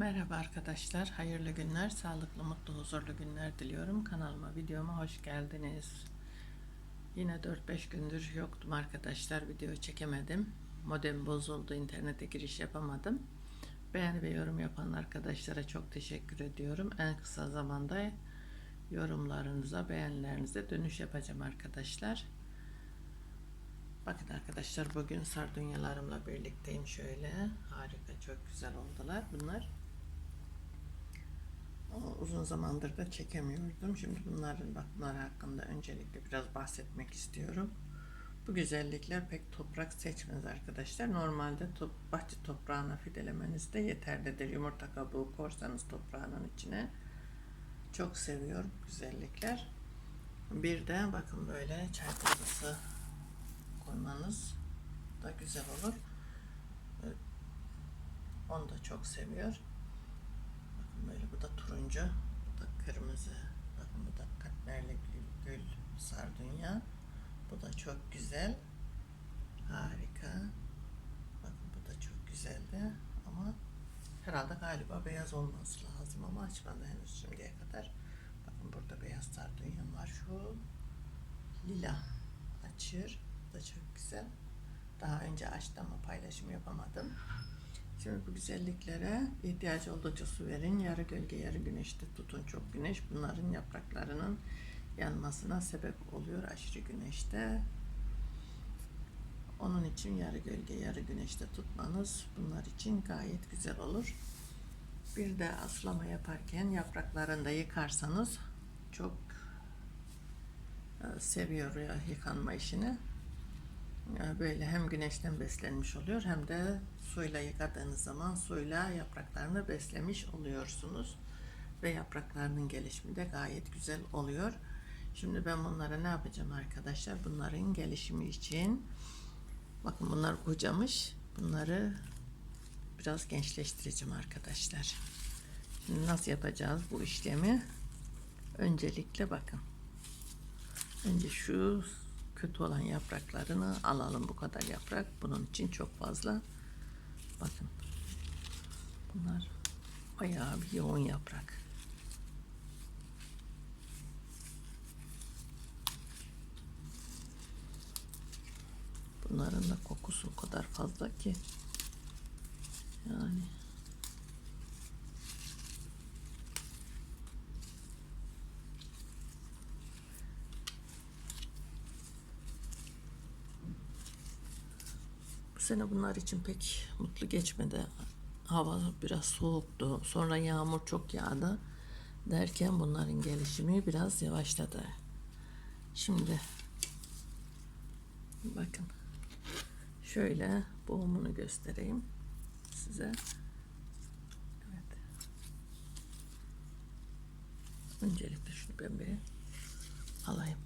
Merhaba arkadaşlar, hayırlı günler, sağlıklı, mutlu, huzurlu günler diliyorum. Kanalıma, videoma hoş geldiniz. Yine 4-5 gündür yoktum arkadaşlar, video çekemedim. Modem bozuldu, internete giriş yapamadım. Beğeni ve yorum yapan arkadaşlara çok teşekkür ediyorum. En kısa zamanda yorumlarınıza, beğenilerinize dönüş yapacağım arkadaşlar. Bakın arkadaşlar bugün sardunyalarımla birlikteyim şöyle. Harika çok güzel oldular bunlar. Uzun zamandır da çekemiyordum. Şimdi bunların bak bunlar hakkında öncelikle biraz bahsetmek istiyorum. Bu güzellikler pek toprak seçmez arkadaşlar. Normalde top, bahçe toprağına fidelemeniz de yeterlidir. Yumurta kabuğu korsanız toprağının içine. Çok seviyorum güzellikler. Bir de bakın böyle çay kozası koymanız da güzel olur. Onu da çok seviyor. Böyle bu da turuncu, bu da kırmızı. Bakın bu da katmerli gül, gül sardunya. Bu da çok güzel. Harika. Bakın bu da çok güzeldi ama herhalde galiba beyaz olması lazım ama açmadı henüz şimdiye kadar. Bakın burada beyaz sardunyam var. Şu lila açır. Bu da çok güzel. Daha önce açtım ama paylaşım yapamadım. Şimdi bu güzelliklere ihtiyacı oldukça su verin. Yarı gölge, yarı güneşte tutun. Çok güneş bunların yapraklarının yanmasına sebep oluyor aşırı güneşte. Onun için yarı gölge, yarı güneşte tutmanız bunlar için gayet güzel olur. Bir de aslama yaparken yapraklarını da yıkarsanız çok e, seviyor ya yıkanma işini. Böyle hem güneşten beslenmiş oluyor hem de suyla yıkadığınız zaman suyla yapraklarını beslemiş oluyorsunuz. Ve yapraklarının gelişimi de gayet güzel oluyor. Şimdi ben bunlara ne yapacağım arkadaşlar? Bunların gelişimi için bakın bunlar kocamış. Bunları biraz gençleştireceğim arkadaşlar. Şimdi nasıl yapacağız bu işlemi? Öncelikle bakın. Önce şu kötü olan yapraklarını alalım. Bu kadar yaprak bunun için çok fazla. Bakın. Bunlar bayağı bir yoğun yaprak. Bunların da kokusu o kadar fazla ki. Yani sene bunlar için pek mutlu geçmedi. Hava biraz soğuktu. Sonra yağmur çok yağdı. Derken bunların gelişimi biraz yavaşladı. Şimdi bakın şöyle boğumunu göstereyim size. Evet. Öncelikle şunu ben bir alayım.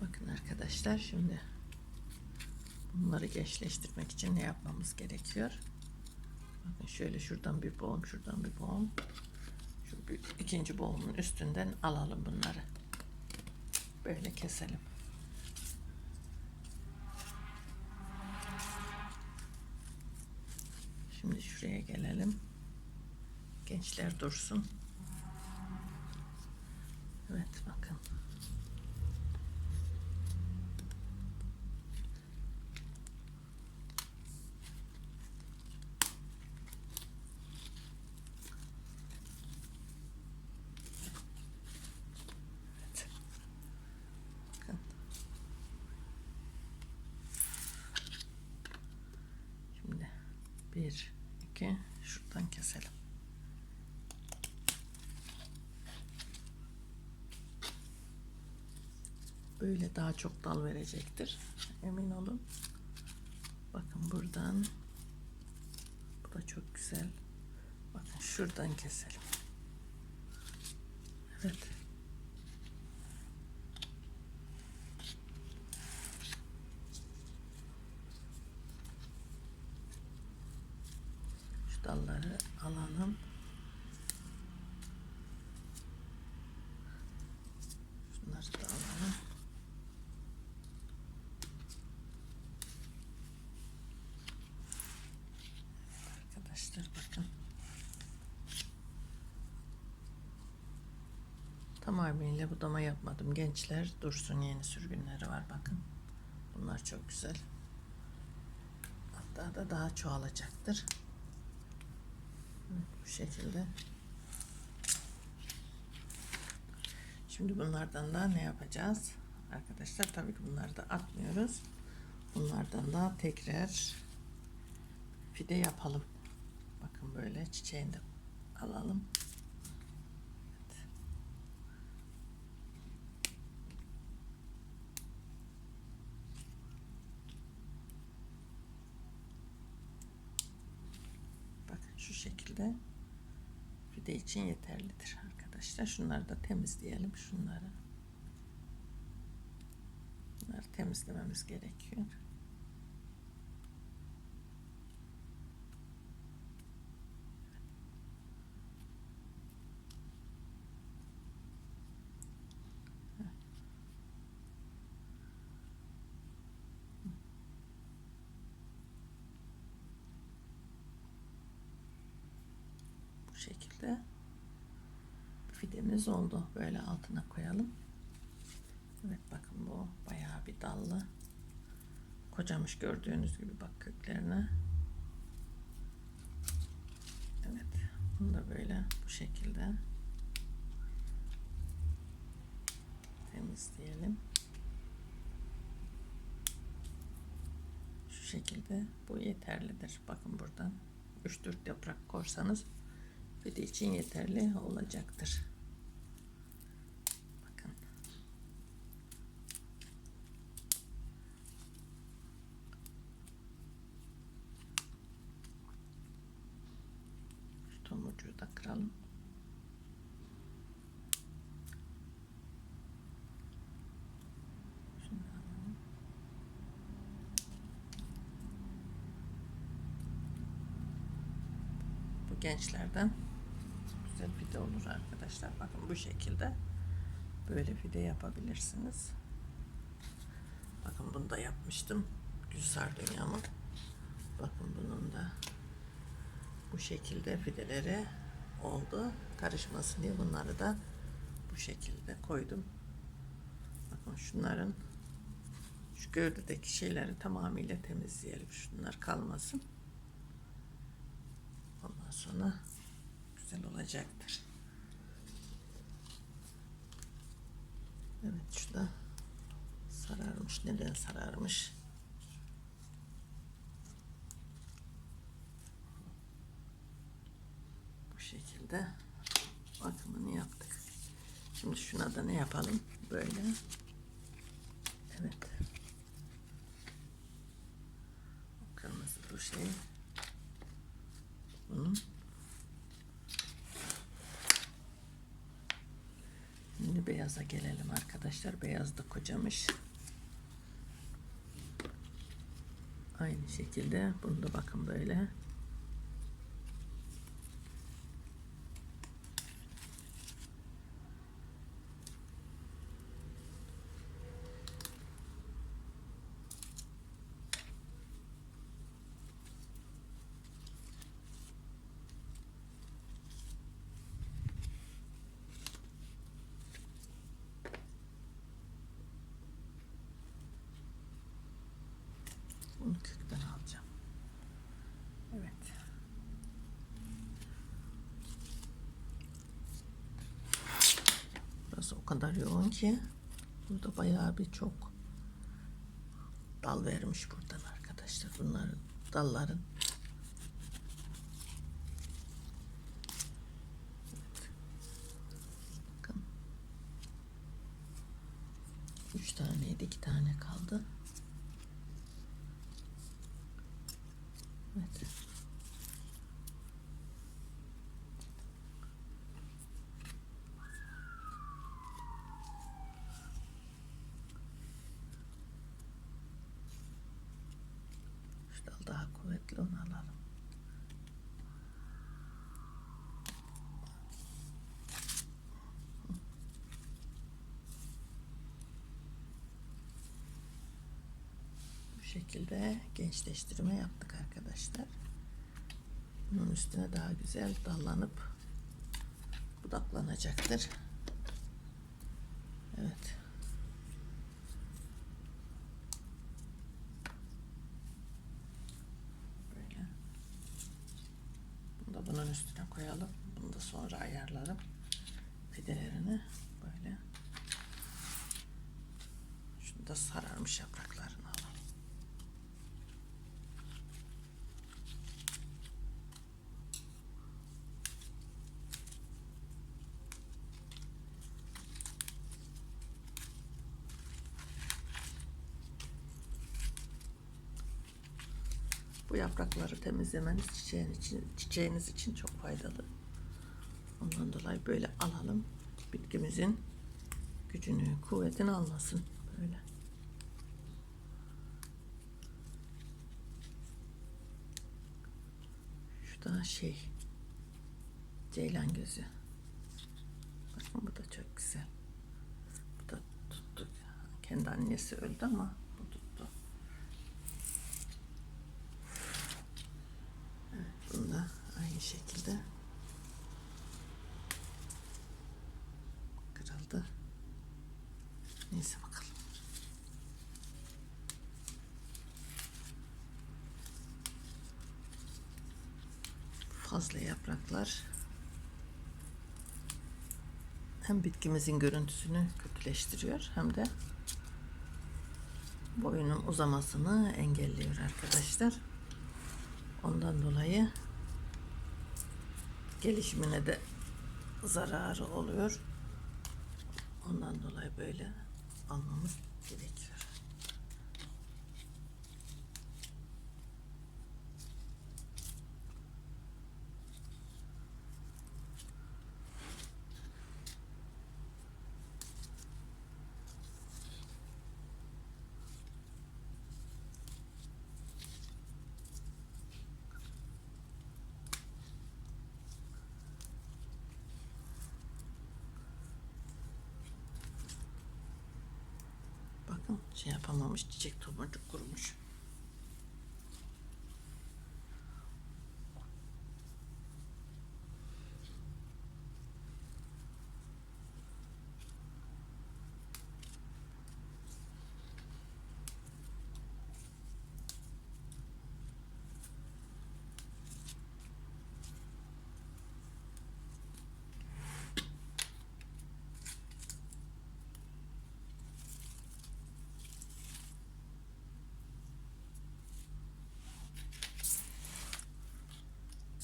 Bakın arkadaşlar şimdi bunları gençleştirmek için ne yapmamız gerekiyor? Bakın şöyle şuradan bir boğum, şuradan bir boğum. Şu bir, ikinci boğumun üstünden alalım bunları. Böyle keselim. Şimdi şuraya gelelim. Gençler dursun. Evet bakın. Evet. Bakın. Şimdi iki, şuradan keselim. Böyle daha çok dal verecektir. Emin olun. Bakın buradan. Bu da çok güzel. Bakın şuradan keselim. Evet. dalları alalım. Şunları da alalım. Arkadaşlar bakın. tam Tamamıyla budama yapmadım. Gençler dursun yeni sürgünleri var bakın. Bunlar çok güzel. Hatta da daha çoğalacaktır. Bu şekilde. Şimdi bunlardan da ne yapacağız? Arkadaşlar tabii ki bunları da atmıyoruz. Bunlardan da tekrar fide yapalım. Bakın böyle çiçeğini de alalım. Evet. Bakın şu şekilde fide için yeterlidir arkadaşlar. Şunları da temizleyelim. Şunları. Bunları temizlememiz gerekiyor. Şekilde fidemiz oldu. Böyle altına koyalım. Evet bakın bu bayağı bir dallı. Kocamış gördüğünüz gibi bak köklerine. Evet. Bunu da böyle bu şekilde temizleyelim. Şu şekilde bu yeterlidir. Bakın buradan 3-4 yaprak korsanız fide için yeterli olacaktır. Bakın. Şu tomurcuğu da kıralım. Gençlerden güzel fide olur arkadaşlar. Bakın bu şekilde böyle fide yapabilirsiniz. Bakın bunu da yapmıştım. Gülsar dünyamın. Bakın bunun da bu şekilde fideleri oldu. Karışmasın diye bunları da bu şekilde koydum. Bakın şunların şu gövdedeki şeyleri tamamıyla temizleyelim. Şunlar kalmasın. Ondan sonra güzel olacaktır. Evet şu da sararmış. Neden sararmış? Bu şekilde bakımını yaptık. Şimdi şuna da ne yapalım? Böyle. Evet. Kırmızı bu şey. Bunun Şimdi beyaza gelelim arkadaşlar. Beyaz da kocamış. Aynı şekilde bunu da bakın böyle. Bunu kökten alacağım. Evet. Burası o kadar yoğun ki burada bayağı bir çok dal vermiş buradan arkadaşlar. Bunların dalların. Bakın. Üç taneydi, iki tane kaldı. Evet. Şu dal daha kuvvetli onu alalım. Bu şekilde gençleştirme yaptık arkadaşlar. Bunun üstüne daha güzel dallanıp budaklanacaktır. Evet. Böyle. Bunu da bunun üstüne koyalım. Bunu da sonra ayarlarım. Fidelerini böyle. Şunu da sararmış yapraklarını alalım. Bu yaprakları temizlemeniz çiçeğin için, çiçeğiniz için çok faydalı. Ondan dolayı böyle alalım. Bitkimizin gücünü, kuvvetini almasın. Böyle. Şu da şey ceylan gözü. Bakın bu da çok güzel. Bu da tuttu. Kendi annesi öldü ama bu tuttu. Evet, bunu da aynı şekilde kırıldı. Neyse bakalım. Fazla yapraklar hem bitkimizin görüntüsünü kötüleştiriyor hem de boyunun uzamasını engelliyor arkadaşlar. Ondan dolayı gelişimine de zararı oluyor. Ondan dolayı böyle almamız gerekiyor. Bakın şey yapamamış çiçek tomurcuk kurumuş.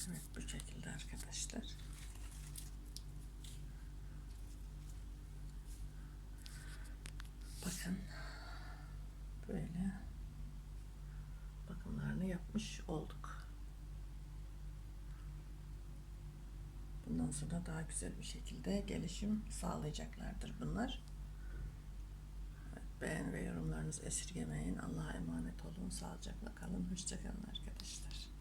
Evet bu şekilde arkadaşlar. Bakın böyle bakımlarını yapmış olduk. Bundan sonra daha güzel bir şekilde gelişim sağlayacaklardır bunlar. Beğen ve yorumlarınızı esirgemeyin. Allah'a emanet olun. Sağlıcakla kalın. Hoşçakalın arkadaşlar.